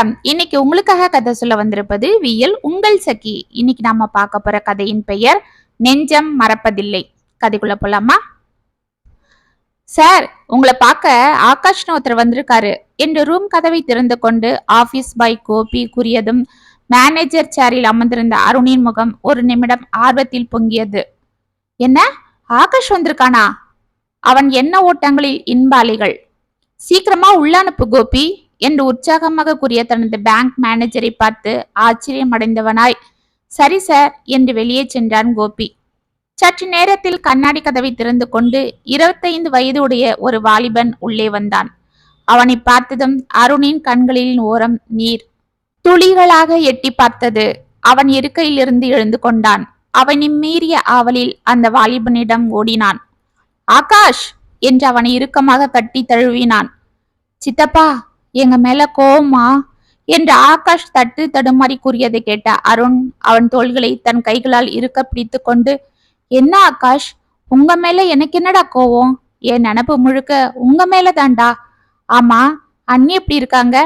வணக்கம். இன்னைக்கு உங்களுக்காக கதை சொல்ல வந்திருப்பது வியல் உங்கள் சகி. இன்னைக்கு நாம பார்க்க போற கதையின் பெயர் நெஞ்சம் மறப்பதில்லை. கதைக்குள்ள போலாமா? சார் உங்களை பார்க்க ஆகாஷ்னு ஒருத்தர் வந்திருக்காரு. என்று ரூம் கதவை திறந்து கொண்டு ஆபீஸ் பாய் கோபி கூறியதும் மேனேஜர் சேரில் அமர்ந்திருந்த அருணின் முகம் ஒரு நிமிடம் ஆர்வத்தில் பொங்கியது. என்ன? ஆகாஷ் வந்திருக்கானா? அவன் என்ன ஓட்டங்களில் இன்பாலிகள் சீக்கிரமா உள்ள அனுப்பு கோபி. என்று உற்சாகமாக கூறிய தனது பேங்க் மேனேஜரை பார்த்து ஆச்சரியம் அடைந்தவனாய் சரி சார் என்று வெளியே சென்றான் கோபி. சற்று நேரத்தில் கண்ணாடி கதவை திறந்து கொண்டு இருபத்தைந்து வயது உடைய ஒரு வாலிபன் உள்ளே வந்தான். அவனை பார்த்ததும் அருணின் கண்களில் ஓரம் நீர் துளிகளாக எட்டி பார்த்தது. அவன் இருக்கையிலிருந்து எழுந்து கொண்டான். அவனை மீறிய ஆவலில் அந்த வாலிபனிடம் ஓடினான். ஆகாஷ் என்று அவனை இறுக்கமாக கட்டி தழுவினான். சித்தப்பா எங்க மேல கோவமா? என்று ஆகாஷ் தட்டு தடுமாறி கூறியதை கேட்ட அருண் அவன் தோள்களை தன் கைகளால் இருக்க பிடித்து கொண்டு என்ன ஆகாஷ்? உங்க மேல எனக்கு என்னடா கோவம்? என் நினப்பு முழுக்க உங்க மேல தான்டா ஆமா அண்ணி எப்படி இருக்காங்க?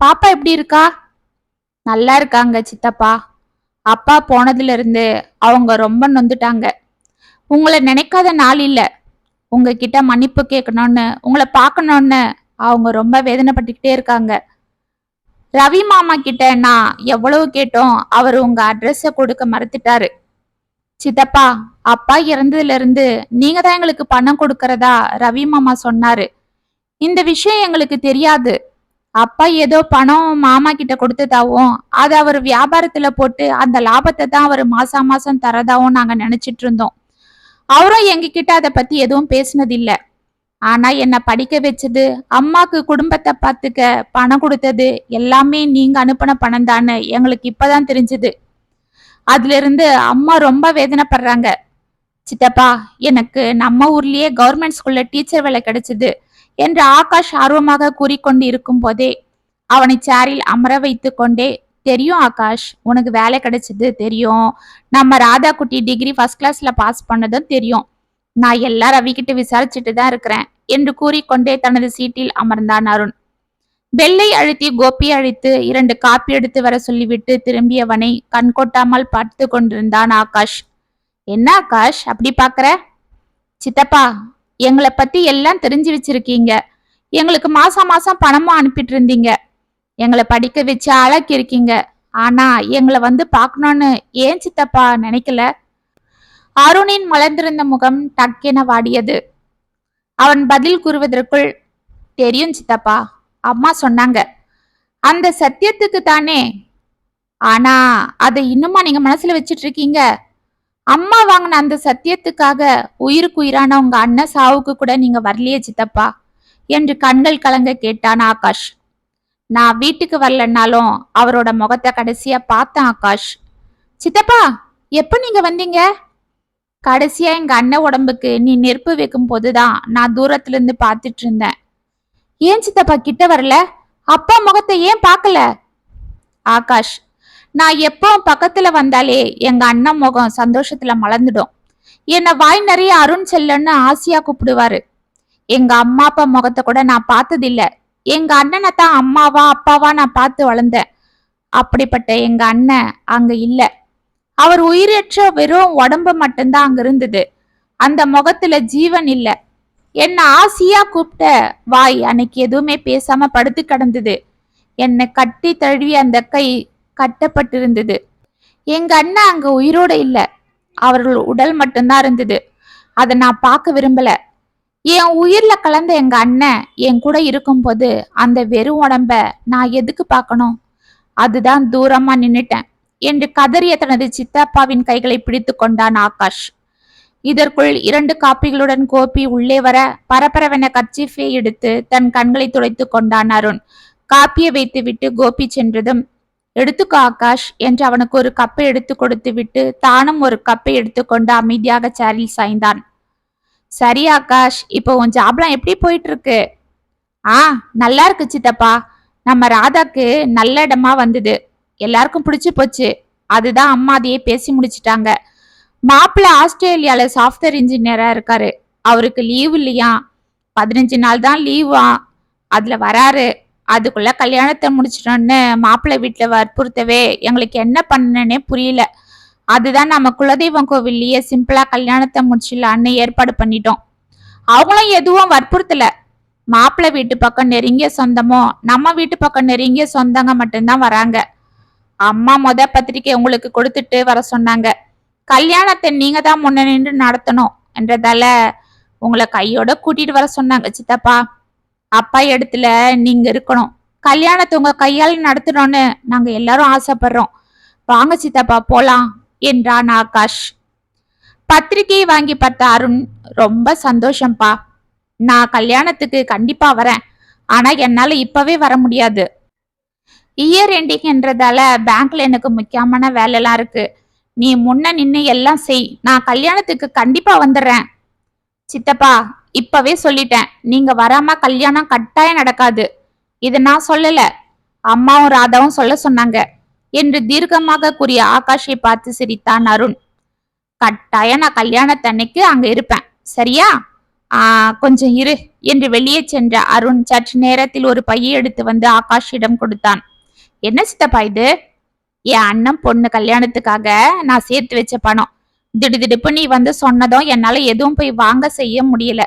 பாப்பா எப்படி இருக்கா? நல்லா இருக்காங்க சித்தப்பா. அப்பா போனதுல இருந்து அவங்க ரொம்ப நொந்துட்டாங்க. உங்களை நினைக்காத நாள் இல்ல. உங்ககிட்ட மன்னிப்பு கேட்கணும்னு உங்களை பார்க்கணும்னு அவங்க ரொம்ப வேதனைப்பட்டுக்கிட்டே இருக்காங்க. ரவி மாமா கிட்ட நான் எவ்வளவு கேட்டோம் அவர் உங்க அட்ரஸ கொடுக்க மறுத்துட்டாரு. சித்தப்பா அப்பா இறந்ததுல இருந்து நீங்க தான் எங்களுக்கு பணம் கொடுக்கறதா ரவி மாமா சொன்னாரு. இந்த விஷயம் எங்களுக்கு தெரியாது. அப்பா ஏதோ பணம் மாமா கிட்ட கொடுத்ததாவும் அதை அவர் வியாபாரத்துல போட்டு அந்த லாபத்தை தான் அவர் மாசா மாசம் தரதாவும் நாங்க நினைச்சிட்டு இருந்தோம். அவரும் எங்ககிட்ட அதை பத்தி எதுவும் பேசினதில்ல. ஆனா என்ன படிக்க வச்சது அம்மாக்கு குடும்பத்தை பார்த்துக்க பணம் கொடுத்தது எல்லாமே நீங்க அனுப்பின பணம் தானே எங்களுக்கு இப்பதான் தெரிஞ்சது. அதுல இருந்து அம்மா ரொம்ப வேதனைப்படுறாங்க. சித்தப்பா எனக்கு நம்ம ஊர்லயே கவர்மெண்ட் ஸ்கூல்ல டீச்சர் வேலை கிடைச்சது என்று ஆகாஷ் ஆர்வமாக கூறிக்கொண்டு இருக்கும் போதே அவனை சேரில் அமர வைத்து கொண்டே தெரியும் ஆகாஷ் உனக்கு வேலை கிடைச்சது தெரியும். நம்ம ராதா குட்டி டிகிரி ஃபர்ஸ்ட் கிளாஸ்ல பாஸ் பண்ணதும் தெரியும். நான் எல்லா கிட்ட விசாரிச்சுட்டு தான் இருக்கிறேன் என்று கூறிக்கொண்டே தனது சீட்டில் அமர்ந்தான் அருண். பெல்லை அழுத்தி கோபி அழைத்து இரண்டு காப்பி எடுத்து வர சொல்லிவிட்டு திரும்பியவனை கண் கொட்டாமல் பார்த்து கொண்டிருந்தான் ஆகாஷ். என்ன ஆகாஷ் அப்படி பாக்குற சித்தப்பா எங்களை பத்தி எல்லாம் தெரிஞ்சு வச்சிருக்கீங்க. எங்களுக்கு மாசம் மாசம் பணமும் அனுப்பிட்டு இருந்தீங்க எங்களை படிக்க வச்சு அழக்கி இருக்கீங்க ஆனா எங்களை வந்து பார்க்கணும்னு ஏன் சித்தப்பா நினைக்கல? அருணின் மலர்ந்திருந்த முகம் டக்கென வாடியது. அவன் பதில் கூறுவதற்குள் தெரியும் சித்தப்பா அம்மா சொன்னாங்க. அந்த சத்தியத்துக்கு தானே. ஆனா அதை இன்னுமா நீங்க மனசுல வச்சிட்டு இருக்கீங்க அம்மா வாங்கின அந்த சத்தியத்துக்காக உயிருக்கு உயிரான உங்க அண்ணன் சாவுக்கு கூட நீங்க வரலையே சித்தப்பா என்று கண்கள் கலங்க கேட்டான் ஆகாஷ். நான் வீட்டுக்கு வரலன்னாலும் அவரோட முகத்தை கடைசியா பார்த்தேன் ஆகாஷ். சித்தப்பா எப்ப நீங்க வந்தீங்க? கடைசியா எங்க அண்ணன் உடம்புக்கு நீ நெருப்பு வைக்கும் போதுதான் நான் தூரத்துல இருந்து பாத்துட்டு இருந்தேன் ஏன் சித்தப்பா கிட்ட வரல? அப்பா முகத்தை ஏன் பார்க்கல? ஆகாஷ் நான் எப்போ பக்கத்துல வந்தாலே எங்க அண்ணன் முகம் சந்தோஷத்துல மலர்ந்துடும். என்னை வாய் நிறைய அருண் செல்லன்னு ஆசையா கூப்பிடுவாரு. எங்க அம்மா அப்பா முகத்தை கூட நான் பார்த்ததில்ல. எங்க அண்ணனை தான் அம்மாவா அப்பாவா நான் பார்த்து வளர்ந்தேன். அப்படிப்பட்ட எங்க அண்ணன் அங்க இல்லை. அவர் உயிரற்ற வெறும் உடம்பு மட்டும்தான் அங்க இருந்தது. அந்த முகத்துல ஜீவன் இல்ல. என்ன ஆசையா கூப்பிட்ட வாய் அன்னைக்கு எதுவுமே பேசாம படுத்து கிடந்தது. என்னை கட்டி தழுவி அந்த கை கட்டப்பட்டிருந்தது. எங்க அண்ணன் அங்க உயிரோட இல்ல. அவர்கள் உடல் மட்டும்தான் இருந்தது. அதை நான் பார்க்க விரும்பல. என் உயிர்ல கலந்த எங்க அண்ணன் என் கூட இருக்கும்போது அந்த வெறும் உடம்ப நான் எதுக்கு பார்க்கணும்? அதுதான் தூரமா நின்னுட்டேன். என்று கதறிய தனது சித்தப்பாவின் கைகளை பிடித்து கொண்டான் ஆகாஷ். இதற்குள் இரண்டு காப்பிகளுடன் கோபி உள்ளே வர பரபரவென கர்ச்சீஃபை எடுத்து தன் கண்களை துடைத்து கொண்டான் அருண். காப்பியை வைத்துவிட்டு கோபி சென்றதும் எடுத்துக்கோ ஆகாஷ் என்று அவனுக்கு ஒரு கப்பை எடுத்து கொடுத்து விட்டு தானும் ஒரு கப்பை எடுத்துக்கொண்டு அமைதியாக சேரில் சாய்ந்தான். சரி ஆகாஷ் இப்போ உன் ஜாப்லாம் எப்படி போயிட்டு இருக்கு ஆ நல்லா இருக்கு சித்தப்பா. நம்ம ராதாக்கு நல்ல இடமா வந்தது. எல்லாருக்கும் பிடிச்சு போச்சு. அதுதான் அம்மா அதையே பேசி முடிச்சிட்டாங்க. மாப்பிள்ள ஆஸ்திரேலியால சாஃப்ட்வேர் இன்ஜினியரா இருக்காரு. அவருக்கு லீவ் இல்லையா? பதினஞ்சு நாள் தான் லீவா அதுல வராரு. அதுக்குள்ள கல்யாணத்தை முடிச்சிட்டோன்னு மாப்பிள்ளை வீட்டுல வற்புறுத்தவே எங்களுக்கு என்ன பண்ணனே புரியல. அதுதான் நம்ம குலதெய்வம் கோவில்லையே சிம்பிளா கல்யாணத்தை முடிச்சிடலான்னு ஏற்பாடு பண்ணிட்டோம். அவங்களும் எதுவும் வற்புறுத்தல. மாப்பிள்ளை வீட்டு பக்கம் நெருங்கிய சொந்தமோ நம்ம வீட்டு பக்கம் நெருங்கிய சொந்தங்க மட்டும்தான் வராங்க. அம்மா மொத பத்திரிக்கை உங்களுக்கு கொடுத்துட்டு வர சொன்னாங்க. கல்யாணத்தை நீங்க தான் முன்ன நின்று நடத்தணும் என்றதால உங்களை கையோட கூட்டிட்டு வர சொன்னாங்க சித்தப்பா. அப்பா இடத்துல நீங்க இருக்கணும். கல்யாணத்தை உங்க கையால் நடத்தணும்னு நாங்க எல்லாரும் ஆசைப்படுறோம். வாங்க சித்தப்பா போலாம் என்றான் ஆகாஷ். பத்திரிகையை வாங்கி பார்த்த அருண் ரொம்ப சந்தோஷம்பா. நான் கல்யாணத்துக்கு கண்டிப்பா வரேன். ஆனா என்னால இப்பவே வர முடியாது. இயர் எண்டிங் என்றதால பேங்க்ல எனக்கு முக்கியமான வேலைலாம் இருக்கு. நீ முன்ன நின்று எல்லாம் செய். நான் கல்யாணத்துக்கு கண்டிப்பா வந்துடுறேன். சித்தப்பா இப்பவே சொல்லிட்டேன். நீங்க வராம கல்யாணம் கட்டாயம் நடக்காது. இதை நான் சொல்லல. அம்மாவும் ராதாவும் சொல்ல சொன்னாங்க. என்று தீர்க்கமாக கூறிய ஆகாஷை பார்த்து சிரித்தான் அருண். கட்டாயம் நான் கல்யாணத்தன்னைக்கு அங்க இருப்பேன். சரியா? ஆ கொஞ்சம் இரு என்று வெளியே சென்ற அருண் சற்று நேரத்தில் ஒரு பையை எடுத்து வந்து ஆகாஷிடம் கொடுத்தான். என்ன சித்தப்பா இது? என் அண்ணன் பொண்ணு கல்யாணத்துக்காக நான் சேர்த்து வச்ச பணம். திடுதிடுப்பு நீ வந்து சொன்னதும் என்னால எதுவும் போய் வாங்க செய்ய முடியல.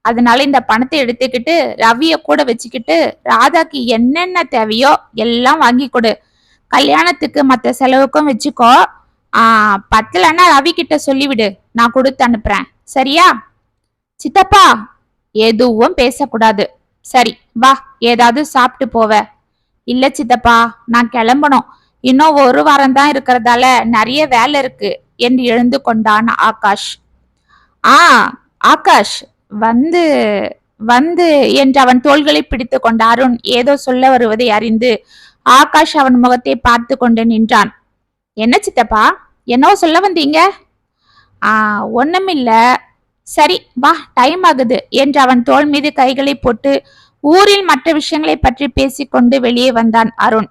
அதனால இந்த பணத்தை எடுத்துக்கிட்டு ரவிய கூட வச்சுக்கிட்டு ராதாக்கு என்னென்ன தேவையோ எல்லாம் வாங்கி கொடு. கல்யாணத்துக்கு மற்ற செலவுக்கும் வச்சுக்கோ. ஆ பத்தலன்னா ரவி கிட்ட சொல்லிவிடு. நான் கொடுத்து அனுப்புறேன். சரியா? சித்தப்பா எதுவும் பேசக்கூடாது. சரி வா. ஏதாவது சாப்பிட்டு போவ. இல்ல சித்தப்பா நான் கிளம்பணும். இன்னும் ஒரு வாரம் தான் இருக்கிறதால நிறைய வேலை இருக்கு. என்று எழுந்து கொண்டான் ஆகாஷ். ஆ ஆகாஷ் வந்து வந்து என்று அவன் தோள்களை பிடித்து கொண்ட அருண் ஏதோ சொல்ல வருவதை அறிந்து ஆகாஷ் அவன் முகத்தை பார்த்து கொண்டு நின்றான். என்ன சித்தப்பா என்னவோ சொல்ல வந்தீங்க? ஆ ஒண்ணுமில்ல. சரி வா டைம் ஆகுது என்று அவன் தோள் மீது கைகளை போட்டு ஊரில் மற்ற விஷயங்களை பற்றி பேசிக்கொண்டு வெளியே வந்தான் அருண்.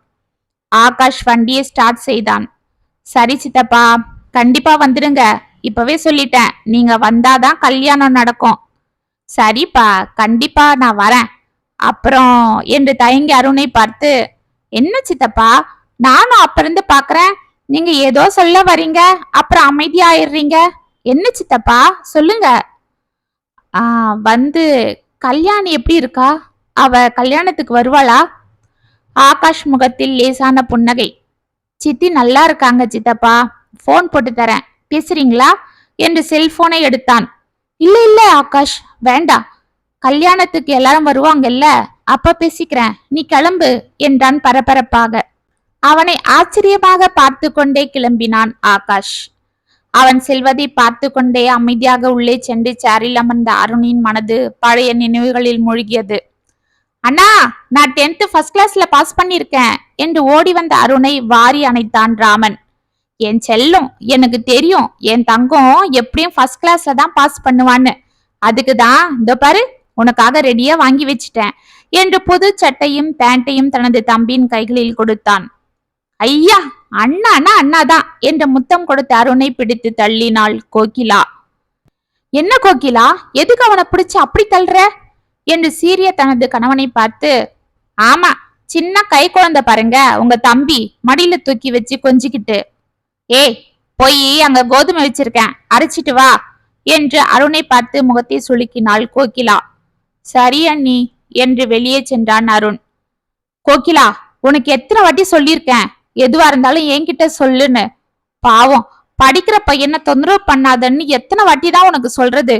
ஆகாஷ் வண்டியை ஸ்டார்ட் செய்தான். சரி சித்தப்பா கண்டிப்பா வந்துடுங்க இப்பவே சொல்லிட்டேன் நீங்க வந்தாதான் கல்யாணம் நடக்கும். சரிப்பா கண்டிப்பா நான் வரேன். அப்புறம் என்று தயங்கி அருணை பார்த்து என்ன சித்தப்பா நானும் அப்பிருந்து பாக்குறேன் நீங்க ஏதோ சொல்ல வரீங்க அப்புறம் அமைதியாயிடுறீங்க. என்ன சித்தப்பா சொல்லுங்க. ஆ வந்து கல்யாணி எப்படி இருக்கா? அவ கல்யாணத்துக்கு வருவாளா? ஆகாஷ் முகத்தில் லேசான புன்னகை. சித்தி நல்லா இருக்காங்க சித்தப்பா. ஃபோன் போட்டு தரேன். பேசுறீங்களா? என்று செல்போனை எடுத்தான். இல்ல இல்ல ஆகாஷ். வேண்டாம். கல்யாணத்துக்கு எல்லாரும் வருவாங்கல்ல? அப்ப பேசிக்கிறேன். நீ கிளம்பு என்றான் பரபரப்பாக. அவனை ஆச்சரியமாக பார்த்து கொண்டே கிளம்பினான் ஆகாஷ். அவன் செல்வதை பார்த்து கொண்டே அமைதியாக உள்ளே சென்று சேரில் அமர்ந்த அருணின் மனது பழைய நினைவுகளில் மூழ்கியது. அண்ணா நான் டென்த் ஃபர்ஸ்ட் கிளாஸ்ல பாஸ் பண்ணிருக்கேன் என்று ஓடி வந்த அருணை வாரி அணைத்தான் ராமன். என் செல்லும் எனக்கு தெரியும் என் தங்கம் எப்படியும் ஃபர்ஸ்ட் கிளாஸ்ல தான் பாஸ் பண்ணுவான்னு. அதுக்கு தான் இதோ பாரு உனக்காக ரெடியா வாங்கி வச்சிட்டேன் என்று புது சட்டையும் பேண்ட்டையும் தனது தம்பியின் கைகளில் கொடுத்தான். ஐயா அண்ணானா அண்ணாதான் என்று முத்தம் கொடுத்த அருணை பிடித்து தள்ளினாள் கோகிலா. என்ன கோகிலா எதுக்கு அவனை பிடிச்சு அப்படி தள்ளுற? என்று சீரிய தனது கணவனை பார்த்து ஆமா சின்ன கை குழந்தை பாருங்க உங்க தம்பி மடியில தூக்கி வச்சு கொஞ்சிக்கிட்டு. ஏய் போய் அங்க கோதுமை வச்சிருக்கேன் அரைச்சிட்டு வா என்று அருணை பார்த்து முகத்தை சுளுக்கினாள் கோகிலா. சரி அண்ணி என்று வெளியே சென்றான் அருண். கோகிலா உனக்கு எத்தனை வாட்டி சொல்லியிருக்கேன் எதுவா இருந்தாலும் என்கிட்ட சொல்லுன்னு. பாவம் படிக்கிற பையனை தொந்தரவு பண்ணாதன்னு எத்தனை வாட்டி தான் உனக்கு சொல்றது?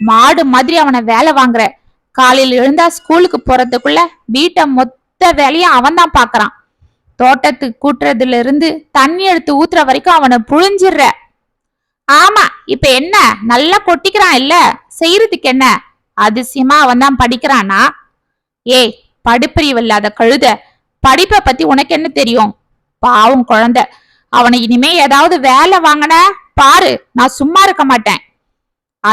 மாடு மாதிரி அவனை வேலை வாங்குற காலையில் எழுந்தா ஸ்கூலுக்கு போறதுக்குள்ள வீட்டை மொத்த வேலையும் அவன் தான் பாக்குறான் தோட்டத்துக்கு கூட்டுறதுல இருந்து தண்ணி எடுத்து ஊத்துற வரைக்கும் அவனை புழிஞ்சிடுற. ஆமா இப்ப என்ன? நல்லா கொட்டிக்கிறான் இல்ல? செய்யறதுக்கு என்ன? அதிசயமா அவன் தான் படிக்கிறானா? ஏய் படிப்பறிவு இல்லாத கழுத படிப்பை பத்தி உனக்கு என்ன தெரியும்? பாவம் குழந்தை. அவனை இனிமே ஏதாவது வேலை வாங்கின பாரு நான் சும்மா இருக்க மாட்டேன்.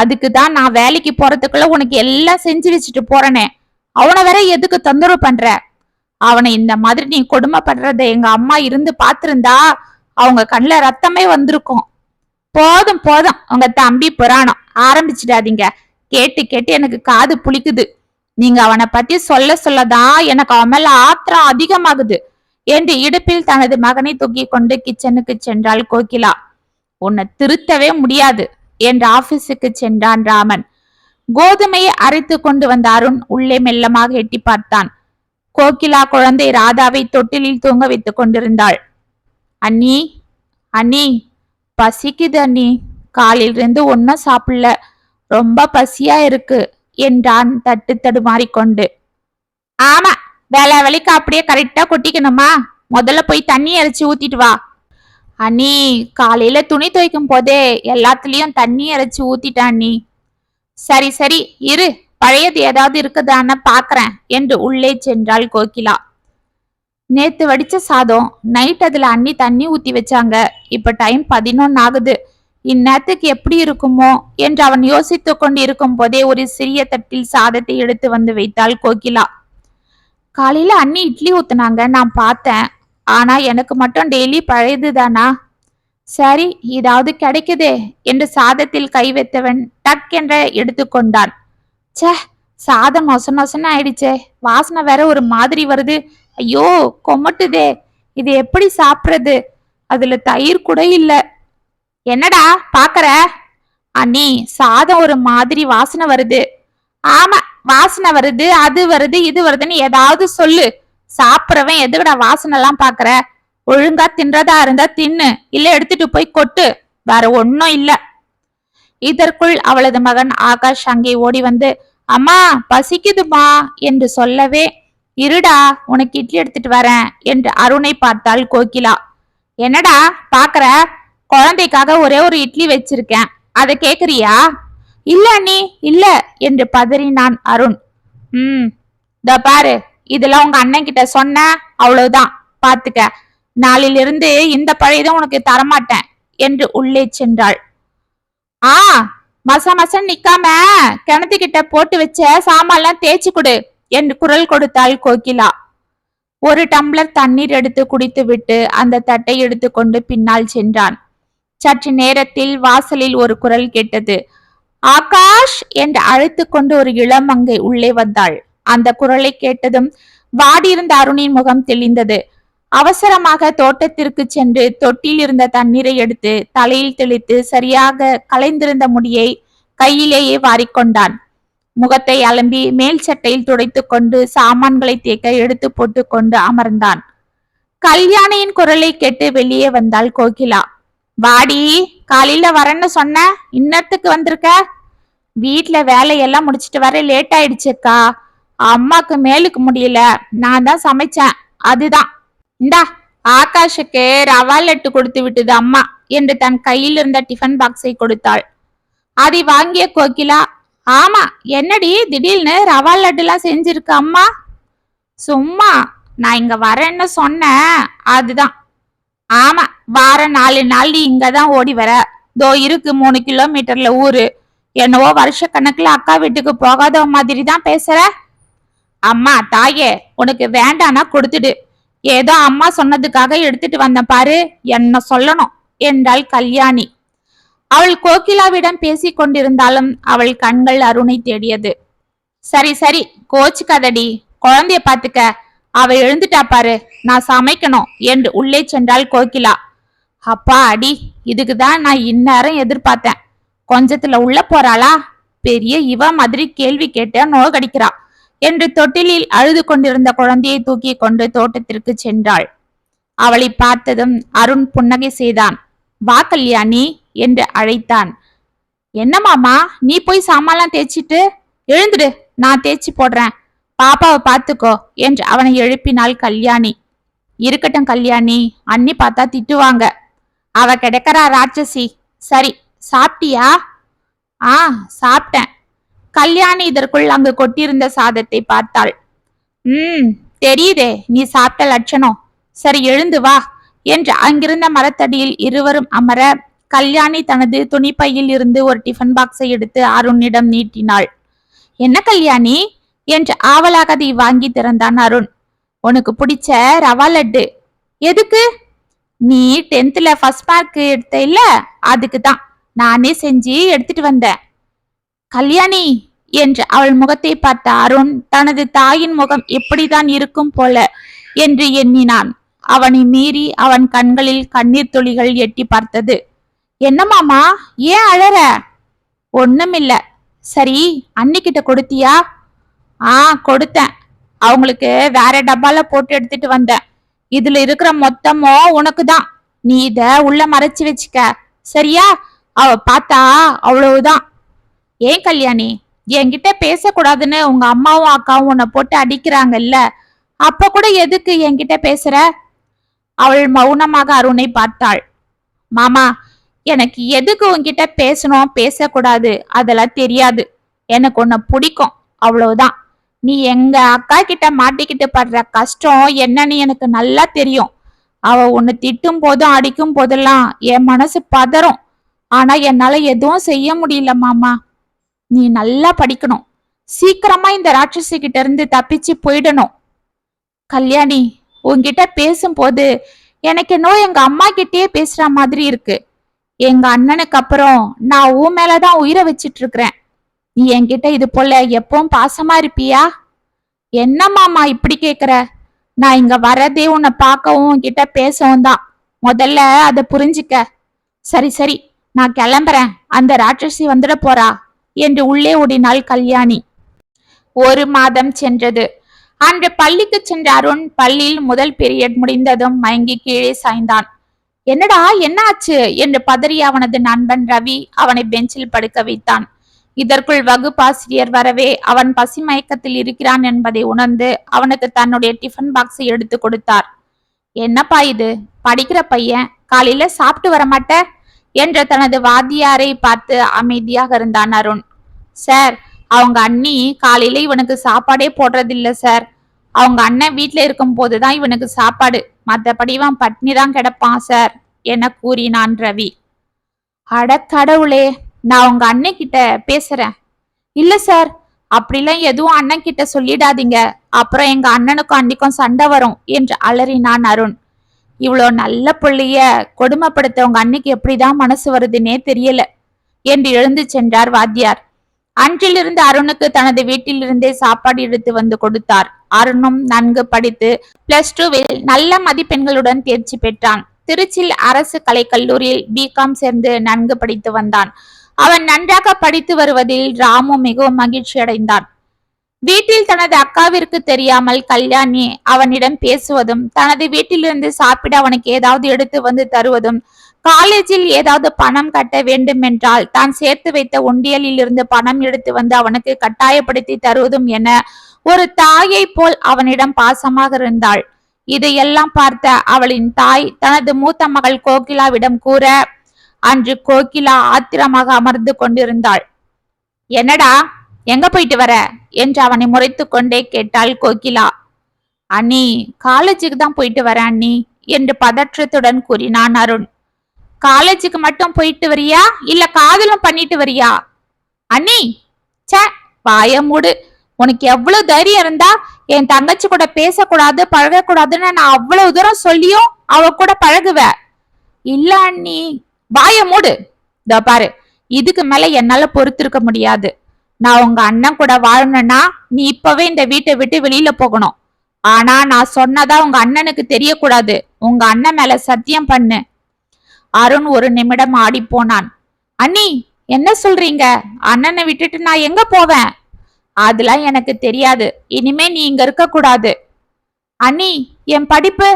அதுக்கு தான் நான் வேலைக்கு போறதுக்குள்ள உனக்கு எல்லாம் செஞ்சு வச்சுட்டு போறனே. அவனை வேற எதுக்கு தொந்தரவு பண்ற? அவனை இந்த மாதிரி நீ கொடுமைப்படுறத எங்க அம்மா இருந்து பாத்திருந்தா அவங்க கண்ணுல ரத்தமே வந்திருக்கும். போதும் போதும். உங்க தம்பி புராணம். ஆரம்பிச்சிடாதீங்க. கேட்டு கேட்டு எனக்கு காது புளிக்குது. நீங்க அவனை பத்தி சொல்ல சொல்லதான் எனக்கு அவன் மேல ஆத்திரம் அதிகமாகுது. என்று இடுப்பில் தனது மகனை தூக்கி கொண்டு கிச்சனுக்கு சென்றாள் கோகிலா. உன்னை திருத்தவே முடியாது. என்று ஆபீஸுக்கு சென்றான் ராமன். கோதுமையை அரைத்து கொண்டு வந்த அருண் உள்ளே மெல்லமாக எட்டி பார்த்தான். கோகிலா குழந்தை ராதாவை தொட்டிலில் தூங்க வைத்துக் கொண்டிருந்தாள். அண்ணி அண்ணி பசிக்குது அண்ணி. காலையிலிருந்து ஒன்னும் சாப்பிடல. ரொம்ப பசியா இருக்கு என்றான் தட்டு தடுமாறிக்கொண்டு. ஆமா வேலை வேலைக்கு அப்படியே கரெக்டா கொட்டிக்கணுமா? முதல்ல போய் தண்ணி அரைச்சு ஊத்திட்டு வா. அண்ணி காலையில துணி துவைக்கும் போதே எல்லாத்துலயும் தண்ணி அரைச்சி ஊத்திட்டேன் அண்ணி. சரி சரி இரு. பழையது ஏதாவது இருக்குதான்னு பாக்குறேன் என்று உள்ளே சென்றாள் கோகிலா. நேத்து வடிச்ச சாதம் நைட் அதுல அண்ணி தண்ணி ஊத்தி வச்சாங்க. இப்ப டைம் பதினொன்னு ஆகுது. இந்நேரத்துக்கு எப்படி இருக்குமோ என்று அவன் யோசித்து கொண்டு இருக்கும் போதே ஒரு சிறிய தட்டில் சாதத்தை எடுத்து வந்து வைத்தாள் கோகிலா. காலையில அண்ணி இட்லி ஊத்துனாங்க நான் பார்த்தேன். ஆனா எனக்கு மட்டும் டெய்லி பழையது தானா சரி ஏதாவது கிடைக்குதே என்று சாதத்தில் கை வைத்தவன் டக் என்ற எடுத்துக்கொண்டான் சே சாதம் நொச நொசன்னு ஆயிடுச்சே. வாசனை வேற ஒரு மாதிரி வருது. ஐயோ கொமட்டுதே. இது எப்படி சாப்பிடுறது? அதுல தயிர் கூட இல்ல. என்னடா பாக்குற? அண்ணி சாதம் ஒரு மாதிரி வாசனை வருது. ஆமா வாசனை வருது அது வருது இது வருதுன்னு ஏதாவது சொல்லு. சாப்பிடுறவன் எதுக்குடா வாசனை எல்லாம் பாக்குற ஒழுங்கா தின்றதா இருந்தா தின்னு இல்ல எடுத்துட்டு போய் கொட்டு. வேற ஒன்னும் இல்ல. இதற்குள் அவளது மகன் ஆகாஷ் அங்கே ஓடி வந்து அம்மா பசிக்குதுமா? என்று சொல்லவே இருடா உனக்கு இட்லி எடுத்துட்டு வரேன் என்று அருணை பார்த்தாள் கோகிலா. என்னடா பாக்குற குழந்தைக்காக ஒரே ஒரு இட்லி வச்சிருக்கேன். அதை கேக்குறியா? இல்ல நீ இல்ல என்று பதறினான் அருண். ம் இந்த பாரு இதெல்லாம் உங்க அண்ணன் கிட்ட சொன்ன அவ்வளவுதான். பாத்துக்க. நாளிலிருந்து இந்த பழையதும் உனக்கு தரமாட்டேன் என்று உள்ளே சென்றாள். ஆ மச மசன் நிக்காம கிணத்துக்கிட்ட போட்டு வச்ச சாமான்லாம் தேய்ச்சி கொடு என்று குரல் கொடுத்தாள் கோகிலா. ஒரு டம்ளர் தண்ணீர் எடுத்து குடித்துவிட்டு அந்த தட்டை எடுத்துக்கொண்டு பின்னால் சென்றான். சற்று நேரத்தில் வாசலில் ஒரு குரல் கேட்டது. ஆகாஷ் என்று அழைத்து கொண்டு ஒரு இளமங்கை உள்ளே வந்தாள். அந்த குரலை கேட்டதும் வாடியிருந்த அருணின் முகம் தெளிந்தது. அவசரமாக தோட்டத்திற்கு சென்று தொட்டில் இருந்த தண்ணீரை எடுத்து தலையில் தெளித்து சரியாக கலைந்திருந்த முடியை கையிலேயே வாரிக்கொண்டான். முகத்தை அலம்பி மேல் சட்டையில் துடைத்து கொண்டு சாமான்களை தேக்க எடுத்து போட்டு கொண்டு அமர்ந்தான். கல்யாணியின் குரலை கேட்டு வெளியே வந்தாள் கோகிலா. வாடி காலையில வரேன்னு சொன்ன இன்னத்துக்கு வந்திருக்க? வீட்ல வேலையெல்லாம் முடிச்சிட்டு வர லேட் ஆயிடுச்சுக்கா அம்மாக்கு மேலுக்கு முடியல. நான் தான் சமைச்சேன். அதுதான். இந்தா ஆகாஷுக்கு ரவா லட்டு கொடுத்து விட்டது அம்மா என்று தன் கையில் இருந்த டிஃபன் பாக்ஸை கொடுத்தாள். அதை வாங்கிய கோகிலா ஆமா என்னடி திடீர்னு ரவா லட்டுலாம் செஞ்சிருக்கு அம்மா? சும்மா நான் இங்க வரேன்னு சொன்னேன். அதுதான். ஆமா வார நாலு நாள் நீ இங்கதான் ஓடி வர. தோ இருக்கு மூணு கிலோமீட்டர்ல ஊரு. என்னவோ வருஷ கணக்குல அக்கா வீட்டுக்கு போகாத மாதிரி தான் பேசுற. அம்மா தாயே உனக்கு வேண்டானா கொடுத்துடு. ஏதோ அம்மா சொன்னதுக்காக எடுத்துட்டு வந்தேன் பாரு என்ன சொல்லணும் என்றாள் கல்யாணி. அவள் கோகிலாவிடம் பேசி கொண்டிருந்தாலும் அவள் கண்கள் அருணை தேடியது. சரி சரி கோச்சுக்காதடி குழந்தைய பாத்துக்க அவ எழுந்துட்டா பாரு நான் சமைக்கணும் என்று உள்ளே சென்றாள் கோகிலா. அப்பா அடி இதுக்கு தான் நான் இந்நேரம் எதிர்பார்த்தேன். கொஞ்சத்துல உள்ள போறாளா? பெரிய இவ மாதிரி கேள்வி கேட்ட நோகடிக்கிறா. என்று தொட்டிலில் அழுது கொண்டிருந்த குழந்தையை தூக்கி கொண்டு தோட்டத்திற்கு சென்றாள். அவளை பார்த்ததும் அருண் புன்னகை செய்தான். வா கல்யாணி என்று அழைத்தான். என்ன மாமா நீ போய் சாமான்லாம் தேய்ச்சிட்டு எழுந்துடு நான் தேய்ச்சி போடுறேன். பாப்பாவை பார்த்துக்கோ என்று அவனை எழுப்பினாள் கல்யாணி. இருக்கட்டும் கல்யாணி அண்ணி பார்த்தா திட்டுவாங்க. அவ கிடைக்கிறா ராட்சசி. சரி சாப்பிட்டியா? ஆ சாப்பிட்டேன். கல்யாணி இதற்குள் அங்கு கொட்டியிருந்த சாதத்தை பார்த்தாள். ம் தெரியுதே நீ சாப்பிட்ட லட்சணம். சரி எழுந்து வா என்று அங்கிருந்த மரத்தடியில் இருவரும் அமர கல்யாணி தனது துணிப்பையில் இருந்து ஒரு டிஃபன் பாக்ஸை எடுத்து அருணிடம் நீட்டினாள். என்ன கல்யாணி? என்று ஆவலாக அதை வாங்கி திறந்தான் அருண். உனக்கு பிடிச்ச ரவா லட்டு. எதுக்கு? நீ டென்த்ல ஃபர்ஸ்ட் மார்க் எடுத்த இல்ல அதுக்கு தான். நானே செஞ்சு எடுத்துட்டு வந்தேன். கல்யாணி! என்று அவள் முகத்தை பார்த்த அருண் தனது தாயின் முகம் எப்படிதான் இருக்கும் போல என்று எண்ணினான். அவனை மீறி அவன் கண்களில் கண்ணீர் துளிகள் எட்டி பார்த்தது. என்ன மாமா ஏன் அழற? ஒண்ணுமில்ல. சரி அன்னிக்கிட்ட கொடுத்தியா? ஆ கொடுத்தேன். அவங்களுக்கு வேற டப்பால போட்டு எடுத்துட்டு வந்தேன். இதுல இருக்கிற மொத்தமோ உனக்கு தான் நீ இத உள்ள மறைச்சு வச்சுக்க. சரியா? அவ பார்த்தா அவ்வளவுதான். ஏன் கல்யாணி என்கிட்ட பேசக்கூடாதுன்னு உங்க அம்மாவும் அக்காவும் உன்னை போட்டு அடிக்கிறாங்கல்ல அப்ப கூட எதுக்கு என்கிட்ட பேசுற? அவள் மௌனமாக அருணை பார்த்தாள். மாமா எனக்கு எதுக்கு உன்கிட்ட பேசணும் பேசக்கூடாது அதெல்லாம் தெரியாது. எனக்கு உன்னை பிடிக்கும் அவ்வளவுதான். நீ எங்க அக்கா கிட்ட மாட்டிக்கிட்டு படுற கஷ்டம் என்னன்னு எனக்கு நல்லா தெரியும். அவ உன்னை திட்டும் போதும் அடிக்கும் போதெல்லாம் என் மனசு பதறும். ஆனா என்னால எதுவும் செய்ய முடியல மாமா. நீ நல்லா படிக்கணும். சீக்கிரமா இந்த ராட்சசி கிட்ட இருந்து தப்பிச்சு போயிடணும். கல்யாணி உன்கிட்ட பேசும்போது எனக்கு என்னோ எங்க அம்மா கிட்டயே பேசுற மாதிரி இருக்கு. எங்க அண்ணனுக்கு அப்புறம் நான் உன் மேலதான் உயிரை வச்சிட்டு இருக்கிறேன் நீ என்கிட்ட இது போல எப்பவும் பாசமா இருப்பியா? என்ன மாமா இப்படி கேக்குற? நான் இங்க வரதே உன்னை பார்க்கவும் உன்கிட்ட பேசவும் தான். முதல்ல அதை புரிஞ்சுக்க. சரி சரி நான் கிளம்புறேன். அந்த ராட்சசி வந்துட போறா. என்று உள்ளே ஓடினாள் கல்யாணி. ஒரு மாதம் சென்றது. அன்று பள்ளிக்கு சென்ற அருண் பள்ளியில் முதல் பீரியட் முடிந்ததும் மயங்கி கீழே சாய்ந்தான். என்னடா என்ன ஆச்சு? என்று பதறி அவனது நண்பன் ரவி அவனை பெஞ்சில் படுக்க வைத்தான். இதற்குள் வகுப்பாசிரியர் வரவே அவன் பசி மயக்கத்தில் இருக்கிறான் என்பதை உணர்ந்து அவனுக்கு தன்னுடைய டிஃபன் பாக்ஸை எடுத்து கொடுத்தார். என்னப்பா இது? படிக்கிற பையன்? காலையில சாப்பிட்டு வரமாட்ட? என்ற தனது வாத்தியாரை பார்த்து அமைதியாக இருந்தான் அருண். சார் அவங்க அண்ணி காலையில இவனுக்கு சாப்பாடே போடுறதில்ல சார். அவங்க அண்ணன் வீட்டுல இருக்கும் போதுதான் இவனுக்கு சாப்பாடு. மற்றபடி இவன் பட்னி தான் கிடப்பான் சார் என கூறினான் ரவி. அட கடவுளே நான் உங்க அண்ணன் கிட்ட பேசுறேன். இல்ல சார். அப்படிலாம் எதுவும் அண்ணன் கிட்ட சொல்லிடாதீங்க. அப்புறம் எங்க அண்ணனுக்கும் அன்னிக்கும் சண்டை வரும் என்று அலறினான் அருண். இவ்வளோ நல்ல புள்ளைய கொடுமைப்படுத்த உங்க அன்னைக்கு எப்படிதான் மனசு வருதுன்னே தெரியல. என்று எழுந்து சென்றார் வாத்தியார். அன்றிலிருந்து அருணுக்கு தனது வீட்டிலிருந்தே சாப்பாடு எடுத்து வந்து கொடுத்தார். அருணும் நன்கு படித்து பிளஸ் டூவில் நல்ல மதிப்பெண்களுடன் தேர்ச்சி பெற்றான். திருச்சியில் அரசு கலைக்கல்லூரியில் பிகாம் சேர்ந்து நன்கு படித்து வந்தான். அவன் நன்றாக படித்து வருவதில் ராமு மிகவும் மகிழ்ச்சி அடைந்தான் வீட்டில் தனது அக்காவிற்கு தெரியாமல் கல்யாணி அவனிடம் பேசுவதும் தனது வீட்டிலிருந்து சாப்பிட அவனுக்கு ஏதாவது எடுத்து வந்து தருவதும் காலேஜில் ஏதாவது பணம் கட்ட வேண்டும் என்றால் தான் சேர்த்து வைத்த உண்டியலில் இருந்து பணம் எடுத்து வந்து அவனுக்கு கட்டாயப்படுத்தி தருவதும் என ஒரு தாயை போல் அவனிடம் பாசமாக இருந்தாள். இதையெல்லாம் பார்த்த அவளின் தாய் தனது மூத்த மகள் கோகிலாவிடம் கூற அன்று கோகிலா ஆத்திரமாக அமர்ந்து கொண்டிருந்தாள். என்னடா எங்க போயிட்டு வர? என்று அவனை முறைத்து கொண்டே கேட்டாள் கோகிலா. அண்ணி காலேஜுக்கு தான் போயிட்டு வர அண்ணி என்று பதற்றத்துடன் கூறினான் அருண். காலேஜுக்கு மட்டும் போயிட்டு வரியா? இல்ல காதலும் பண்ணிட்டு வரியா? அண்ணி சே வாய மூடு. உனக்கு எவ்வளவு தைரியம் இருந்தா என் தங்கச்சி கூட பேசக்கூடாது பழகக்கூடாதுன்னு நான் அவ்வளவு தூரம் சொல்லியும் அவ கூட பழகுவ. இல்ல அண்ணி வாய மூடு. இதோ பாரு இதுக்கு மேல என்னால பொறுத்திருக்க முடியாது. நான் உங்க அண்ணன் கூட வாழணும்னா நீ இப்பவே இந்த வீட்டை விட்டு வெளியில போகணும். ஆனா நான் சொன்னதா உங்க அண்ணனுக்கு தெரியக்கூடாது. உங்க அண்ணன் மேல சத்தியம் பண்ணு. அருண் ஒரு நிமிடம் ஆடி போனான். அண்ணி என்ன சொல்றீங்க? அண்ணனை விட்டுட்டு நான் எங்க போவேன்? அதெல்லாம் எனக்கு தெரியாது. இனிமே நீ இங்க இருக்க கூடாது அண்ணி என் படிப்பு?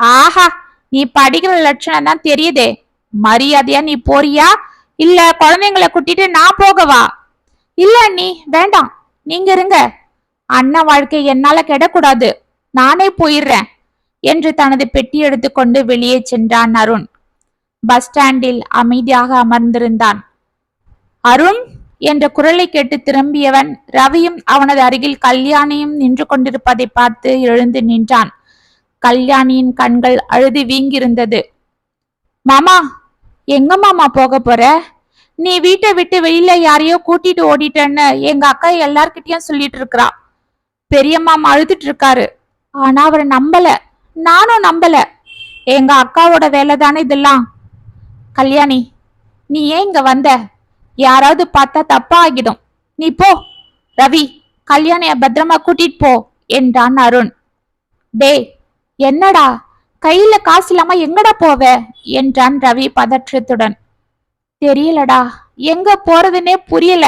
ஆஹா நீ படிக்கிற லட்சணம் தான் தெரியுதே. மரியாதையா நீ போறியா? இல்ல குழந்தைங்களை கூட்டிட்டு நான் போகவா? இல்ல அண்ணி வேண்டாம். நீங்க இருங்க. அண்ணன் வாழ்க்கை என்னால கெடக்கூடாது. நானே போயிடுறேன் என்று தனது பெட்டி எடுத்துக்கொண்டு வெளியே சென்றான் அருண். பஸ் ஸ்டாண்டில் அமைதியாக அமர்ந்திருந்தான். அருண் என்ற குரலை கேட்டு திரும்பியவன் ரவியும் அவனது அருகில் கல்யாணியும் நின்று கொண்டிருப்பதை பார்த்து எழுந்து நின்றான். கல்யாணியின் கண்கள் அழுது வீங்கியிருந்தது. மாமா எங்க மாமா போக போற? நீ வீட்டை விட்டு வெளியில யாரையோ கூட்டிட்டு ஓடிட்டேன்னு எங்க அக்கா எல்லார்கிட்டயும் சொல்லிட்டு இருக்கறா. பெரியம்மா அழுதுட்டு இருக்காரு. ஆனா அவரை நம்பல. நானும் நம்பல. எங்க அக்காவோட வேலை தானே இதெல்லாம். கல்யாணி நீ ஏன் இங்க வந்த? யாராவது பார்த்தா தப்பா ஆகிடும் நீ போ. ரவி கல்யாணிய பத்திரமா கூட்டிட்டு போ என்றான் அருண். டேய் என்னடா? கையில காசு இல்லாம எங்கடா போவ? என்றான் ரவி பதற்றத்துடன். தெரியலடா. எங்க போறதுன்னே புரியல.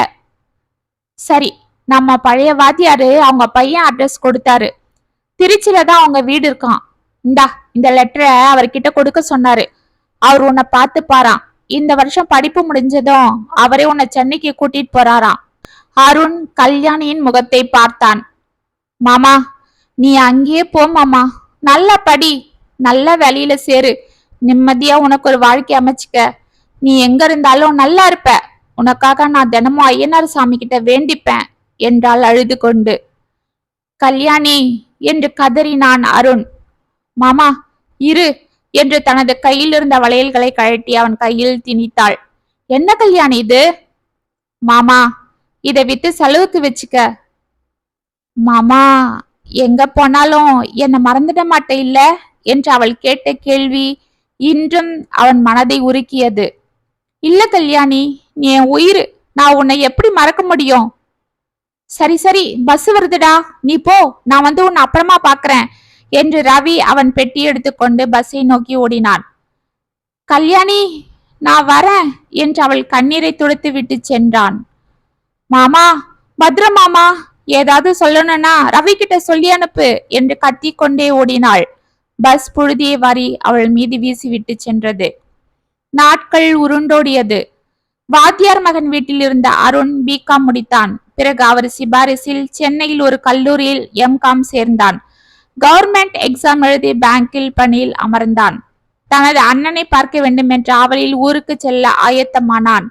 சரி நம்ம பழைய வாத்தியாரு அவங்க பையன் அட்ரஸ் கொடுத்தாரு. திருச்சியில தான் அவங்க வீடு இருக்கான் இந்தா இந்த லெட்டரை அவர்கிட்ட கொடுக்க சொன்னாரு. அவர் உன்னை பார்த்து பாரான் இந்த வருஷம் படிப்பு முடிஞ்சதும் அவரே உன்னை சென்னைக்கு கூட்டிட்டு போறாராம். அருண் கல்யாணியின் முகத்தை பார்த்தான். மாமா நீ அங்கேயே போ மாமா. நல்லா படி. நல்ல வேலையில சேரு. நிம்மதியா உனக்கு ஒரு வாழ்க்கை அமைச்சுக்க. நீ எங்க இருந்தாலும் நல்லா இருப்ப. உனக்காக நான் தினமும் ஐயனார் சாமி கிட்ட வேண்டிப்பேன் என்றாள் அழுது கொண்டு. கல்யாணி என்று கதறினான் அருண். மாமா இரு என்று தனது கையில் இருந்த வளையல்களை கழட்டி அவன் கையில் திணித்தாள். என்ன கல்யாணி இது? மாமா இதை வித்து செலவுக்கு வச்சுக்க. மாமா எங்க போனாலும் என்னை மறந்துட மாட்டே இல்ல? என்று அவள் கேட்ட கேள்வி இன்றும் அவன் மனதை உருக்கியது. இல்ல கல்யாணி நீ என் உயிர். நான் உன்னை எப்படி மறக்க முடியும்? சரி சரி பஸ் வருதுடா. நீ போ. நான் வந்து உன்னை அப்புறமா பாக்குறேன் என்று ரவி அவன் பெட்டி எடுத்துக்கொண்டு பஸ்ஸை நோக்கி ஓடினான். கல்யாணி நான் வரேன் என்று அவள் கண்ணீரை துடைத்து விட்டு சென்றான். மாமா பத்ர மாமா ஏதாவது சொல்லணும்னா ரவி கிட்ட சொல்லி அனுப்பு என்று கத்திக்கொண்டே ஓடினாள். பஸ் புழுதியை வாரி அவள் மீது வீசிவிட்டு சென்றது. நாட்கள் உருண்டோடியது. வாத்தியார் மகன் வீட்டில் இருந்த அருண் பிகாம் முடித்தான். பிறகு அவர் சிபாரிசில் சென்னையில் ஒரு கல்லூரியில் எம்காம் சேர்ந்தான். கவர்மெண்ட் எக்ஸாம் எழுதி பேங்கில் பணியில் அமர்ந்தான். தனது அண்ணனை பார்க்க வேண்டும் என்ற ஆவலில் ஊருக்கு செல்ல ஆயத்தமானான்.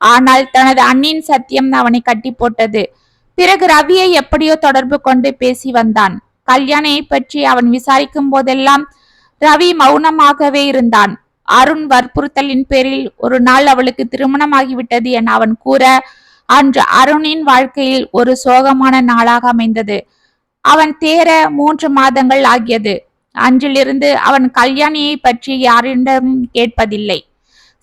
ஆனால் தனது அண்ணின் சத்தியம் அவனை கட்டி போட்டது பிறகு ரவியை எப்படியோ தொடர்பு கொண்டு பேசி வந்தான். கல்யாணியை பற்றி அவன் விசாரிக்கும் போதெல்லாம் ரவி மௌனமாகவே இருந்தான். அருண் வற்புறுத்தலின் பேரில் ஒரு நாள் அவளுக்கு திருமணமாகிவிட்டது என அவன் கூற அன்று அருணின் வாழ்க்கையில் ஒரு சோகமான நாளாக அமைந்தது. அவன் தேர மூன்று மாதங்கள் ஆகியது. அன்றிலிருந்து அவன் கல்யாணியை பற்றி யாரிடம் கேட்பதில்லை.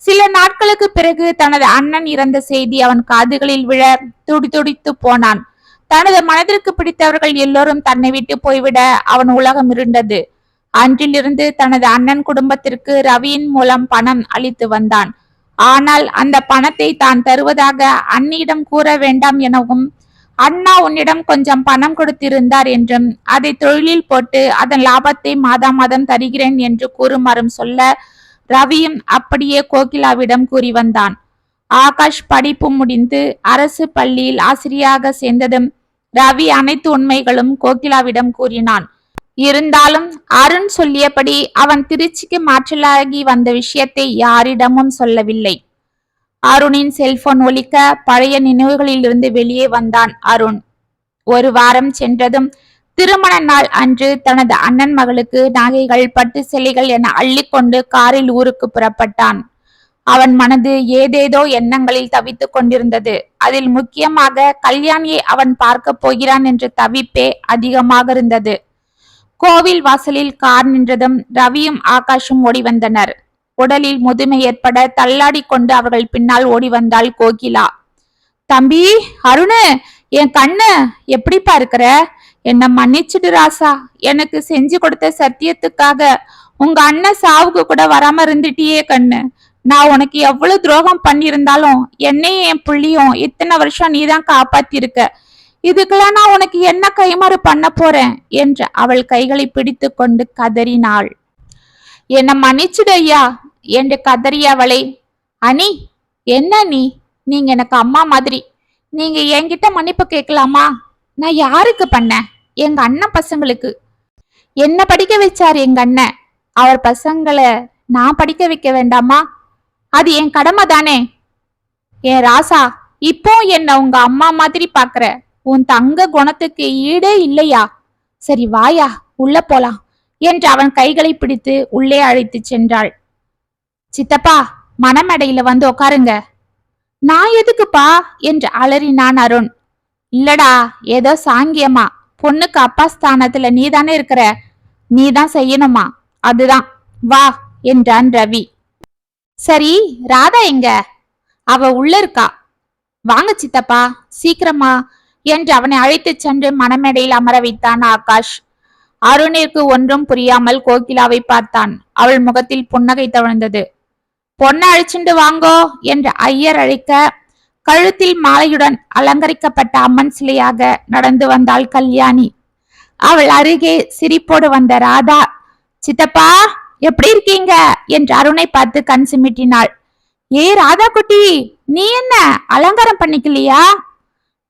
சில நாட்களுக்கு பிறகு தனது அண்ணன் இறந்த செய்தி அவன் காதுகளில் விழ துடிதுடித்து போனான். தனது மனதிற்கு பிடித்தவர்கள் எல்லோரும் தன்னை விட்டு போய்விட அவன் உலகம் இருண்டது. அன்றிலிருந்து தனது அண்ணன் குடும்பத்திற்கு ரவியின் மூலம் பணம் அளித்து வந்தான். ஆனால் அந்த பணத்தை தான் தருவதாக அண்ணியிடம் கூற வேண்டாம் எனவும் அண்ணா உன்னிடம் கொஞ்சம் பணம் கொடுத்திருந்தார் என்றும் அதை தொழிலில் போட்டு அதன் லாபத்தை மாதா மாதம் தருகிறேன் என்று கூறுமாறும் சொல்ல ரவியும் அப்படியே கோகிலாவிடம் கூறி வந்தான். ஆகாஷ் படிப்பு முடிந்து அரசு பள்ளியில் ஆசிரியாக சேர்ந்ததும் ரவி அனைத்து உண்மைகளும் கோகிலாவிடம் கூறினான். இருந்தாலும் அருண் சொல்லியபடி அவன் திருச்சிக்கு மாற்றலாகி வந்த விஷயத்தை யாரிடமும் சொல்லவில்லை. அருணின் செல்போன் ஒலிக்க பழைய நினைவுகளில் இருந்து வெளியே வந்தான் அருண். ஒரு வாரம் சென்றதும் திருமண நாள் அன்று தனது அண்ணன் மகளுக்கு நகைகள் பட்டு சிலைகள் என அள்ளிக்கொண்டு காரில் ஊருக்கு புறப்பட்டான். அவன் மனது ஏதேதோ எண்ணங்களில் தவித்துக் கொண்டிருந்தது. அதில் முக்கியமாக கல்யாணியை அவன் பார்க்க போகிறான் என்ற தவிப்பே அதிகமாக இருந்தது. கோவில் வாசலில் கார் நின்றதும் ரவியும் ஆகாஷும் ஓடி வந்தனர். உடலில் முதுமை ஏற்பட தள்ளாடி கொண்டு அவர்கள் பின்னால் ஓடி வந்தாள் கோகிலா. தம்பி அருணு என் கண்ணு எப்படிப்பா இருக்கிற? என்ன மன்னிச்சுடு ராசா. எனக்கு செஞ்சு கொடுத்த சத்தியத்துக்காக உங்க அண்ணன் சாவுக்கு கூட வராம இருந்துட்டியே கண்ணு. நான் உனக்கு எவ்வளவு துரோகம் பண்ணியிருந்தாலும் என்னையும் என் புள்ளியும் இத்தனை வருஷம் நீதான் காப்பாத்திருக்க. இதுக்கெல்லாம் நான் உனக்கு என்ன கைமாறு பண்ண போறேன்? என்று அவள் கைகளை பிடித்து கொண்டு கதறினாள். என்னை மன்னிச்சிடு ஐயா என்று கதறிய அவளை அனி என்ன நீ? நீங்க எனக்கு அம்மா மாதிரி. நீங்க என்கிட்ட மன்னிப்பு கேட்கலாமா? நான் யாருக்கு பண்ணேன் எங்க அண்ணன் பசங்களுக்கு. என்ன படிக்க வச்சார் எங்க அண்ணன்? அவர் பசங்களை நான் படிக்க வைக்க வேண்டாமா? அது என் கடமை தானே என் ராசா இப்போ என்ன உங்க அம்மா மாதிரி பாக்குற உன் தங்க குணத்துக்கு ஈடே இல்லையா? சரி வாயா உள்ள போலாம் என்று அவன் கைகளை பிடித்து உள்ளே அழைத்து சென்றாள். சித்தப்பா மணமடையில வந்து உட்காருங்க நான் எதுக்குப்பா? என்று அலறினான் அருண். இல்லடா ஏதோ சாங்கியமா? பொண்ணுக்கு அப்பா ஸ்தானத்துல நீதானே இருக்கிற? நீதான் செய்யணுமா? அதுதான். வா என்றான் ரவி. சரி ராதா எங்க? அவ உள்ள இருக்கா. வாங்க சித்தப்பா சீக்கிரமா என்று அவனை அழைத்துச் சென்று மணமேடையில் அமர வைத்தான் ஆகாஷ். அருணிற்கு ஒன்றும் புரியாமல் கோகிலாவை பார்த்தான். அவள் முகத்தில் புன்னகை தவழ்ந்தது. பொண்ணை அழிச்சுண்டு வாங்கோ என்று ஐயர் அழைக்க கழுத்தில் மாலையுடன் அலங்கரிக்கப்பட்ட அம்மன் சிலையாக நடந்து வந்தாள் கல்யாணி. அவள் அருகே சிரிப்போடு வந்த ராதா சித்தப்பா எப்படி இருக்கீங்க? என்று அருணை பார்த்து கண் சிமிட்டினாள். ஏ ராதா குட்டி நீ என்ன? அலங்காரம் பண்ணிக்கலையா?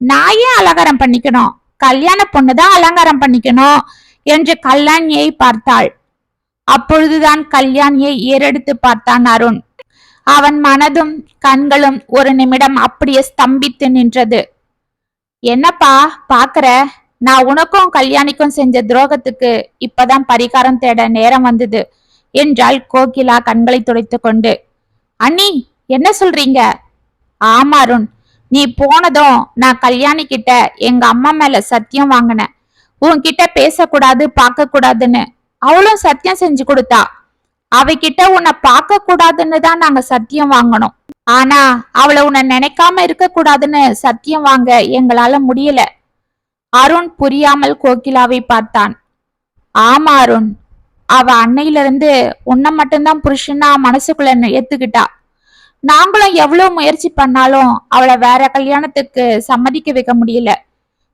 நான் ஏன் அலங்காரம் பண்ணிக்கணும். கல்யாண பொண்ணுதான் அலங்காரம் பண்ணிக்கணும் என்று கல்யாணியை பார்த்தாள். அப்பொழுதுதான் கல்யாணியை ஏறெடுத்து பார்த்தான் அருண். அவன் மனதும் கண்களும் ஒரு நிமிடம் அப்படியே ஸ்தம்பித்து நின்றது. என்னப்பா பாக்குற? நான் உனக்கும் கல்யாணிக்கும் செஞ்ச துரோகத்துக்கு இப்பதான் பரிகாரம் தேட நேரம் வந்தது என்றாள் கோகிலா கண்களை துடைத்து கொண்டு. அண்ணி என்ன சொல்றீங்க? ஆமா அருண். நீ போனதும் நான் கல்யாணி கிட்ட எங்க அம்மா மேல சத்தியம் வாங்கினேன் உன்கிட்ட பேசக்கூடாது பார்க்க கூடாதுன்னு அவளும் சத்தியம் செஞ்சு கொடுத்தா. அவகிட்ட உன்னை பார்க்க கூடாதுன்னு தான் நாங்க சத்தியம் வாங்கணும். ஆனா அவளை உன்னை நினைக்காம இருக்க கூடாதுன்னு சத்தியம் வாங்க எங்களால முடியல. அருண் புரியாமல் கோகிலாவை பார்த்தான். ஆமா அருண் அவ அன்னையிலிருந்து உன்னை மட்டும்தான் புருஷனா மனசுக்குள்ள ஏத்துக்கிட்டா. நாங்களும் எவ்வளவு முயற்சி பண்ணாலும் அவளை வேற கல்யாணத்துக்கு சம்மதிக்க வைக்க முடியல.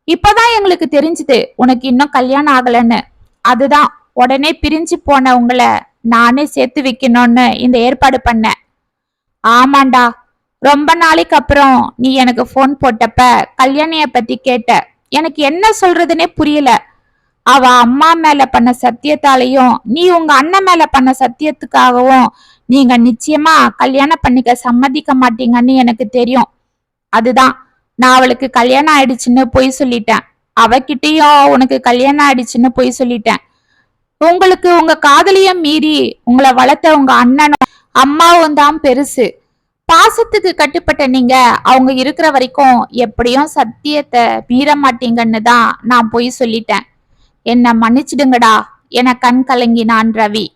இப்பதான் எங்களுக்கு தெரிஞ்சுது உனக்கு இன்னும் கல்யாணம் ஆகலன்னு. அதுதான் உடனே பிரிஞ்சு போன உங்களை நானே சேர்த்து வைக்கணும்னு இந்த ஏற்பாடு பண்ணேன். ஆமாண்டா ரொம்ப நாளைக்கு அப்புறம் நீ எனக்கு ஃபோன் போட்டப்ப கல்யாணிய பத்தி கேட்ட. எனக்கு என்ன சொல்றதுனே புரியல. அவ அம்மா மேல பண்ண சத்தியத்தாலையும் நீ உங்க அண்ணன் மேல பண்ண சத்தியத்துக்காகவும் நீங்க நிச்சயமா கல்யாணம் பண்ணிக்க சம்மதிக்க மாட்டீங்கன்னு எனக்கு தெரியும். அதுதான். நான் அவளுக்கு கல்யாணம் ஆயிடுச்சுன்னு பொய் சொல்லிட்டேன். அவகிட்டயும் உனக்கு கல்யாணம் ஆயிடுச்சுன்னு பொய் சொல்லிட்டேன். உங்களுக்கு உங்க காதலியும் மீறி உங்களை வளர்த்த உங்க அண்ணனும் அம்மாவும் தான் பெருசு. பாசத்துக்கு கட்டுப்பட்ட நீங்க அவங்க இருக்கிற வரைக்கும் எப்படியும் சத்தியத்தை மீற மாட்டீங்கன்னு தான் நான் பொய் சொல்லிட்டேன். என்ன மன்னிச்சிடுங்கடா. என கண் கலங்கினான் ரவி.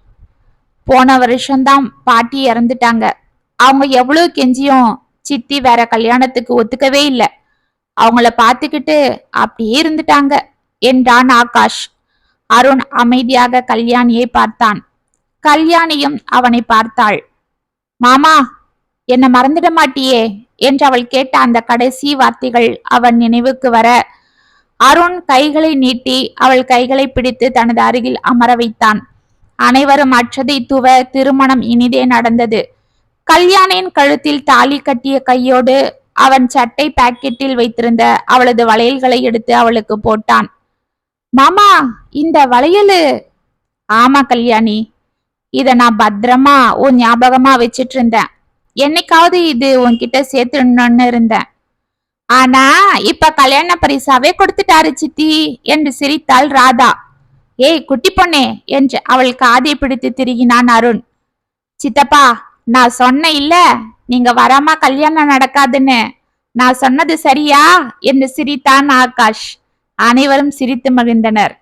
போன வருஷம்தான் பாட்டி இறந்துட்டாங்க. அவங்க எவ்வளவு கெஞ்சியும் சித்தி வேற கல்யாணத்துக்கு ஒத்துக்கவே இல்லை. அவங்கள பார்த்துக்கிட்டு அப்படியே இருந்துட்டாங்க என்றான் ஆகாஷ். அருண் அமைதியாக கல்யாணியை பார்த்தான். கல்யாணியும் அவனை பார்த்தாள். மாமா என்ன மறந்துட மாட்டியே என்று அவள் கேட்ட அந்த கடைசி வார்த்தைகள் அவன் நினைவுக்கு வர. அருண் கைகளை நீட்டி அவள் கைகளை பிடித்து தனது அருகில் அமர வைத்தான். அனைவரும் அற்றதை துவ திருமணம் இனிதே நடந்தது. கல்யாணியின் கழுத்தில் தாலி கட்டிய கையோடு அவன் சட்டை பாக்கெட்டில் வைத்திருந்த அவளது வளையல்களை எடுத்து அவளுக்கு போட்டான். மாமா இந்த வளையலு. ஆமா கல்யாணி இத நான் பத்திரமா உன் ஞாபகமா வச்சிட்டு இருந்தேன் என்னைக்காவது இது உன்கிட்ட சேர்த்துடணும்னு இருந்தேன். ஆனா இப்ப கல்யாண பரிசாவே கொடுத்துட்டாரு சித்தி என்று சிரித்தாள் ராதா. ஏய் குட்டி பொண்ணே என்று அவள் காதை பிடித்து திருகினான் அருண். சித்தப்பா நான் சொன்ன இல்ல நீங்க வராம கல்யாணம் நடக்காதுன்னு. நான் சொன்னது சரியா? என்று சிரித்தான் ஆகாஷ். அனைவரும் சிரித்து மகிழ்ந்தனர்.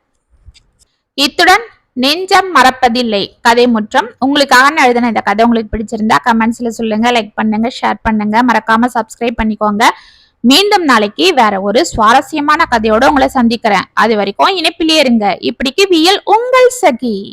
இத்துடன் நெஞ்சம் மறப்பதில்லை. கதை முற்றம். உங்களுக்காக நான் எழுதின இந்த கதை உங்களுக்கு பிடிச்சிருந்தா கமெண்ட்ஸ்ல சொல்லுங்க லைக் பண்ணுங்க ஷேர் பண்ணுங்க. மறக்காம சப்ஸ்கிரைப் பண்ணிக்கோங்க. மீண்டும் நாளைக்கு வேற ஒரு சுவாரஸ்யமான கதையோட உங்களை சந்திக்கிறேன். அது வரைக்கும் இணைப்பிலே இருங்க. இப்படிக்கு வியல் உங்கள் சகி.